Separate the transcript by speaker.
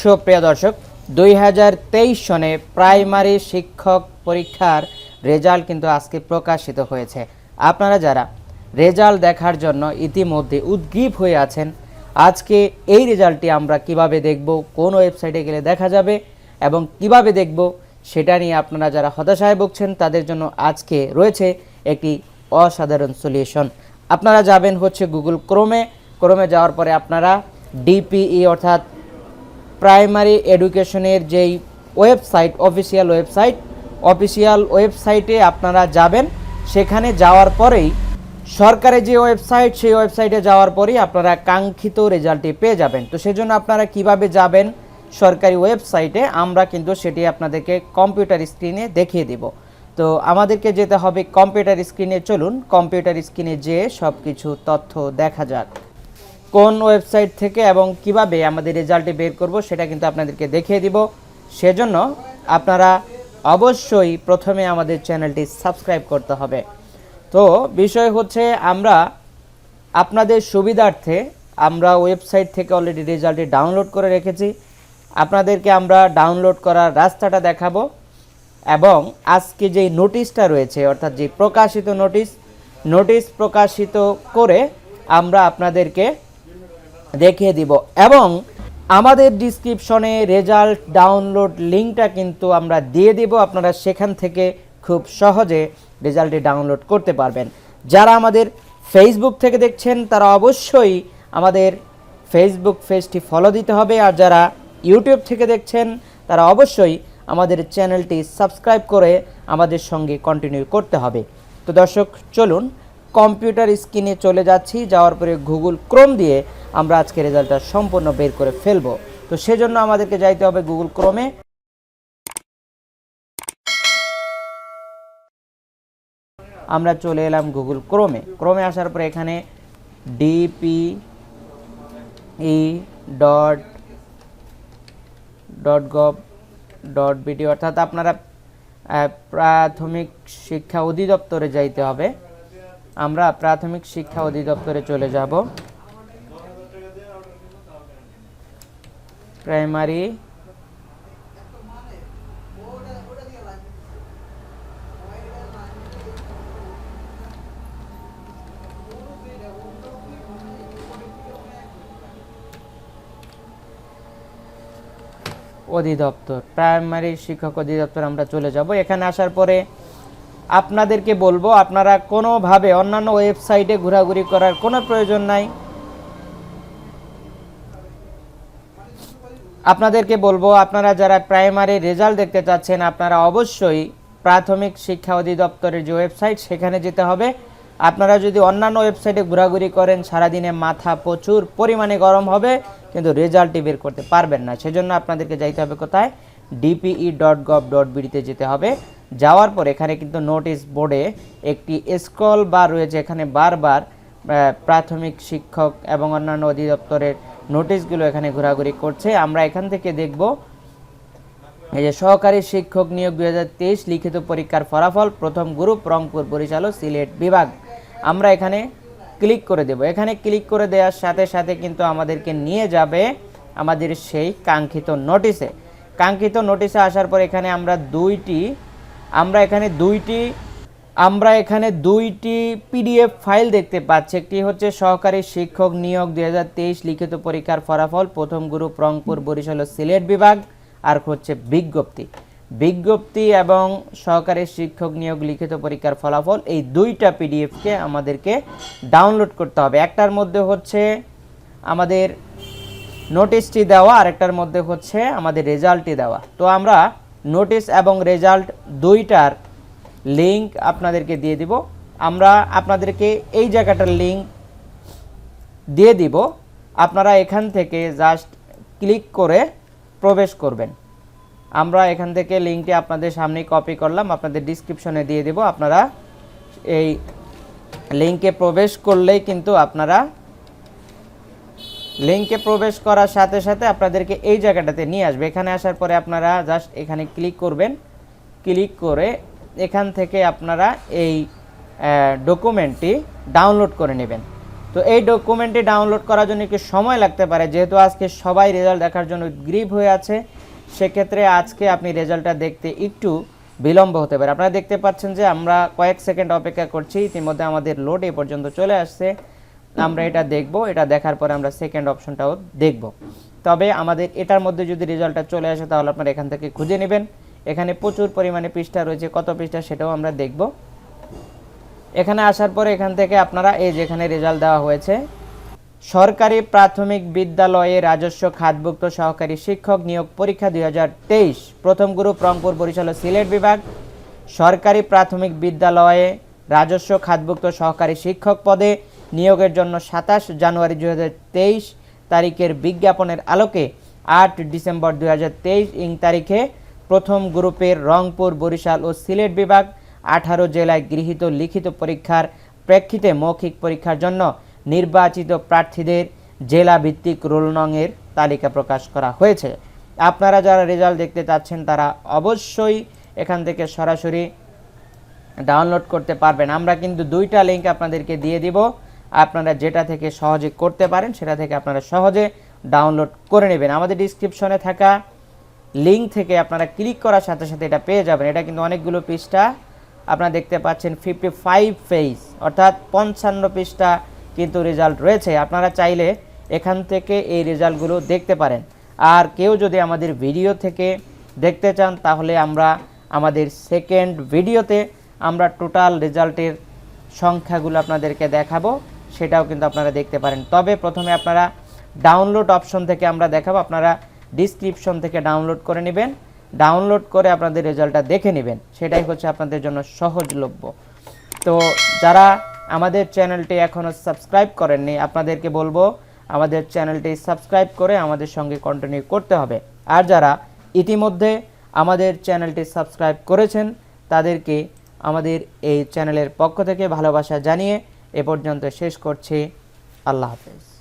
Speaker 1: সুপ্রিয় দর্শক, দুই হাজার তেইশ সনে প্রাইমারি শিক্ষক পরীক্ষার রেজাল্ট কিন্তু আজকে প্রকাশিত হয়েছে। আপনারা যারা রেজাল্ট দেখার জন্য ইতিমধ্যে উদ্গ্রীব হয়ে আছেন, আজকে এই রেজাল্টটি আমরা কীভাবে দেখব, কোন ওয়েবসাইটে গেলে দেখা যাবে এবং কীভাবে দেখব, সেটা নিয়ে আপনারা যারা হতাশায় ভুগছেন, তাদের জন্য আজকে রয়েছে একটি অসাধারণ সলিউশন। আপনারা যাবেন হচ্ছে গুগল ক্রোমে ক্রোমে যাওয়ার পরে আপনারা ডিপিই অর্থাৎ প্রাইমারি এডুকেশনের যেই ওয়েবসাইট অফিসিয়াল ওয়েবসাইট অফিসিয়াল ওয়েবসাইটে আপনারা যাবেন। সেখানে যাওয়ার পরেই সরকারের যে ওয়েবসাইট সেই ওয়েবসাইটে যাওয়ার পরেই আপনারা কাঙ্ক্ষিত রেজাল্টটি পেয়ে যাবেন। তো সেজন্য আপনারা কীভাবে যাবেন সরকারি ওয়েবসাইটে আমরা কিন্তু সেটি আপনাদেরকে কম্পিউটার স্ক্রিনে দেখিয়ে দিব। তো আমাদেরকে যেতে হবে কম্পিউটার স্ক্রিনে চলুন কম্পিউটার স্ক্রিনে যেয়ে সব কিছু তথ্য দেখা যাক। কোন ওয়েবসাইট থেকে এবং কীভাবে আমাদের রেজাল্টটি বের করব সেটা কিন্তু আপনাদেরকে দেখিয়ে দিব। সেজন্য আপনারা অবশ্যই প্রথমে আমাদের চ্যানেলটি সাবস্ক্রাইব করতে হবে। তো বিষয় হচ্ছে আমরা আপনাদের সুবিধার্থে আমরা ওয়েবসাইট থেকে অলরেডি রেজাল্টটি ডাউনলোড করে রেখেছি। আপনাদেরকে আমরা ডাউনলোড করার রাস্তাটা দেখাবো এবং আজকে যে নোটিশটা রয়েছে, অর্থাৎ যে প্রকাশিত নোটিশ নোটিশ প্রকাশিত করে আমরা আপনাদেরকে দেখিয়ে দিব। এবং আমাদের ডিসক্রিপশনে রেজাল্ট ডাউনলোড লিঙ্কটা কিন্তু আমরা দিয়ে দিব। আপনারা সেখান থেকে খুব সহজে রেজাল্টটি ডাউনলোড করতে পারবেন। যারা আমাদের ফেসবুক থেকে দেখছেন, তারা অবশ্যই আমাদের ফেসবুক পেজটি ফলো দিতে হবে। আর যারা ইউটিউব থেকে দেখছেন, তারা অবশ্যই আমাদের চ্যানেলটি সাবস্ক্রাইব করে আমাদের সঙ্গে কন্টিনিউ করতে হবে। তো দর্শক, চলুন কম্পিউটার স্ক্রিনে চলে যাচ্ছি। যাওয়ার পরে গুগল ক্রোম দিয়ে আমরা আজকে রেজাল্টটা সম্পূর্ণ বের করে ফেলব। তো সেজন্য আমাদেরকে যাইতে হবে গুগল ক্রোমে। আমরা চলে এলাম গুগল ক্রোমে। ক্রোমে আসার পরে এখানে DP E dot dot gov dot BD অর্থাৎ আপনারা প্রাথমিক শিক্ষা অধিদপ্তরে যাইতে হবে। আমরা প্রাথমিক শিক্ষা অধিদপ্তরে চলে যাব। প্রাইমারি অধিদপ্তর প্রাইমারি শিক্ষক অধিদপ্তর আমরা চলে যাব। এখানে আসার পরে আপনাদেরকে বলব, আপনারা কোনোভাবে অন্যান্য ওয়েবসাইটে ঘোরাঘুরি করার কোনো প্রয়োজন নাই। আপনাদেরকে বলব, আপনারা যারা প্রাইমারি রেজাল্ট দেখতে চাচ্ছেন, আপনারা অবশ্যই প্রাথমিক শিক্ষা অধিদপ্তরের যে ওয়েবসাইট সেখানে যেতে হবে। আপনারা যদি অন্যান্য ওয়েবসাইটে ঘোরাঘুরি করেন, সারাদিনে মাথা প্রচুর পরিমাণে গরম হবে, কিন্তু রেজাল্টটি বের করতে পারবেন না। সেজন্য আপনাদেরকে যাইতে হবে কোথায়? ডিপিই ডট গভ ডট বিডিতে যেতে হবে। যাওয়ার পর এখানে কিন্তু নোটিশ বোর্ডে একটি স্ক্রল বার রয়েছে। এখানে বারবার প্রাথমিক শিক্ষক এবং অন্যান্য অধিদপ্তরের নোটিশগুলো এখানে ঘোরাঘুরি করছে। আমরা এখান থেকে দেখব এই যে সহকারী শিক্ষক নিয়োগ দুই হাজার তেইশ লিখিত পরীক্ষার ফলাফল, প্রথম গ্রুপ, রংপুর পরিচালক সিলেট বিভাগ। আমরা এখানে ক্লিক করে দেব। এখানে ক্লিক করে দেওয়ার সাথে সাথে কিন্তু আমাদেরকে নিয়ে যাবে আমাদের সেই কাঙ্ক্ষিত নোটিশে। কাঙ্ক্ষিত নোটিশে আসার পর এখানে আমরা দুইটি, আমরা এখানে দুইটি আমরা এখানে দুইটি পিডিএফ ফাইল দেখতে পাচ্ছি। একটি হচ্ছে সহকারী শিক্ষক নিয়োগ দু হাজার তেইশ লিখিত পরীক্ষার ফলাফল, প্রথম গ্রুপ রংপুর, বরিশাল ও সিলেট বিভাগ। আর হচ্ছে বিজ্ঞপ্তি। বিজ্ঞপ্তি এবং সহকারী শিক্ষক নিয়োগ লিখিত পরীক্ষার ফলাফল, এই দুইটা পিডিএফকে আমাদেরকে ডাউনলোড করতে হবে। একটার মধ্যে হচ্ছে আমাদের নোটিশটি দেওয়া, আরেকটার মধ্যে হচ্ছে আমাদের রেজাল্টটি দেওয়া। তো আমরা নোটিশ এবং রেজাল্ট দুইটার লিংক আপনাদেরকে দিয়ে দিব। আমরা আপনাদেরকে এই জায়গাটার লিংক দিয়ে দিব। আপনারা এখান থেকে জাস্ট ক্লিক করে প্রবেশ করবেন। আমরা এখান থেকে লিঙ্কটি আপনাদের সামনে কপি করলাম। আপনাদের ডিসক্রিপশনে দিয়ে দেব। আপনারা এই লিঙ্কে প্রবেশ করলেই কিন্তু আপনারা লিঙ্কে প্রবেশ করার সাথে সাথে আপনাদেরকে এই জায়গাটাতে নিয়ে আসবে। এখানে আসার পরে আপনারা জাস্ট এখানে ক্লিক করবেন। ক্লিক করে এখান থেকে আপনারা এই ডকুমেন্টটি ডাউনলোড করে নেবেন। তো এই ডকুমেন্টটি ডাউনলোড করার জন্য একটু সময় লাগতে পারে, যেহেতু আজকে সবাই রেজাল্ট দেখার জন্য গ্রিপ হয়ে আছে, সেক্ষেত্রে আজকে আপনি রেজাল্টটা দেখতে একটু বিলম্ব হতে পারে। আপনারা দেখতে পাচ্ছেন যে আমরা কয়েক সেকেন্ড অপেক্ষা করছি, ইতিমধ্যে আমাদের লোড এ পর্যন্ত চলে আসছে। আমরা এটা দেখব, এটা দেখার পরে আমরা সেকেন্ড অপশনটাও দেখব। তবে আমাদের এটার মধ্যে যদি রেজাল্টটা চলে আসে, তাহলে আপনারা এখান থেকে খুঁজে নেবেন। এখানে প্রচুর পরিমাণে পৃষ্ঠা রয়েছে। কত পৃষ্ঠা সেটাও আমরা দেখব। এখানে আসার পরে এখান থেকে আপনারা এই যেখানে রেজাল্ট দেওয়া হয়েছে, সরকারি প্রাথমিক বিদ্যালয়ে রাজস্ব খাতভুক্ত সহকারী শিক্ষক নিয়োগ পরীক্ষা দু হাজার তেইশ, প্রথম গ্রুপ রংপুর বরিশাল সিলেট বিভাগ, সরকারি প্রাথমিক বিদ্যালয়ে রাজস্ব খাতভুক্ত সহকারী শিক্ষক পদে নিয়োগের জন্য সাতাশ জানুয়ারি দুই হাজার তেইশ তারিখের বিজ্ঞাপনের আলোকে আট ডিসেম্বর দুই হাজার তেইশ ইং তারিখে প্রথম গ্রুপের রংপুর, বরিশাল ও সিলেট বিভাগ আঠারো জেলায় গৃহীত লিখিত পরীক্ষার প্রেক্ষিতে মৌখিক পরীক্ষার জন্য নির্বাচিত প্রার্থীদের জেলা ভিত্তিক রোল নংয়ের তালিকা প্রকাশ করা হয়েছে। আপনারা যারা রেজাল্ট দেখতে চাচ্ছেন, তারা অবশ্যই এখান থেকে সরাসরি ডাউনলোড করতে পারবেন। আমরা কিন্তু দুইটা লিঙ্ক আপনাদেরকে দিয়ে দিব। আপনারা যেটা থেকে সহজে করতে পারেন, সেটা থেকে আপনারা সহজে ডাউনলোড করে নেবেন। আমাদের ডিসক্রিপশনে থাকা লিঙ্ক থেকে আপনারা ক্লিক করার সাথে সাথে এটা পেয়ে যাবেন। এটা কিন্তু অনেকগুলো পৃষ্ঠা আপনারা দেখতে পাচ্ছেন ফিফটি ফাইভ পেজ অর্থাৎ পঞ্চান্ন পৃষ্ঠা কিন্তু রেজাল্ট রয়েছে। আপনারা চাইলে এখান থেকে এই রেজাল্টগুলো দেখতে পারেন। আর কেউ যদি আমাদের ভিডিও থেকে দেখতে চান, তাহলে আমরা আমাদের সেকেন্ড ভিডিওতে আমরা টোটাল রেজাল্টের সংখ্যাগুলো আপনাদেরকে দেখাবো। সেটাও কিন্তু আপনারা দেখতে পারেন। তবে প্রথমে আপনারা ডাউনলোড অপশন থেকে আমরা দেখাবো। আপনারা ডিসক্রিপশন থেকে ডাউনলোড করে নেবেন। ডাউনলোড করে আপনাদের রেজাল্টটা দেখে নেবেন। সেটাই হচ্ছে আপনাদের জন্য সহজলভ্য। তো যারা আমাদের চ্যানেলটি এখনও সাবস্ক্রাইব করেননি, আপনাদেরকে বলব, আমাদের চ্যানেলটি সাবস্ক্রাইব করে আমাদের সঙ্গে কন্টিনিউ করতে হবে। আর যারা ইতিমধ্যে আমাদের চ্যানেলটি সাবস্ক্রাইব করেছেন, তাদেরকে আমাদের এই চ্যানেলের পক্ষ থেকে ভালোবাসা জানিয়ে এ পর্যন্ত শেষ করছি। আল্লাহ হাফেজ।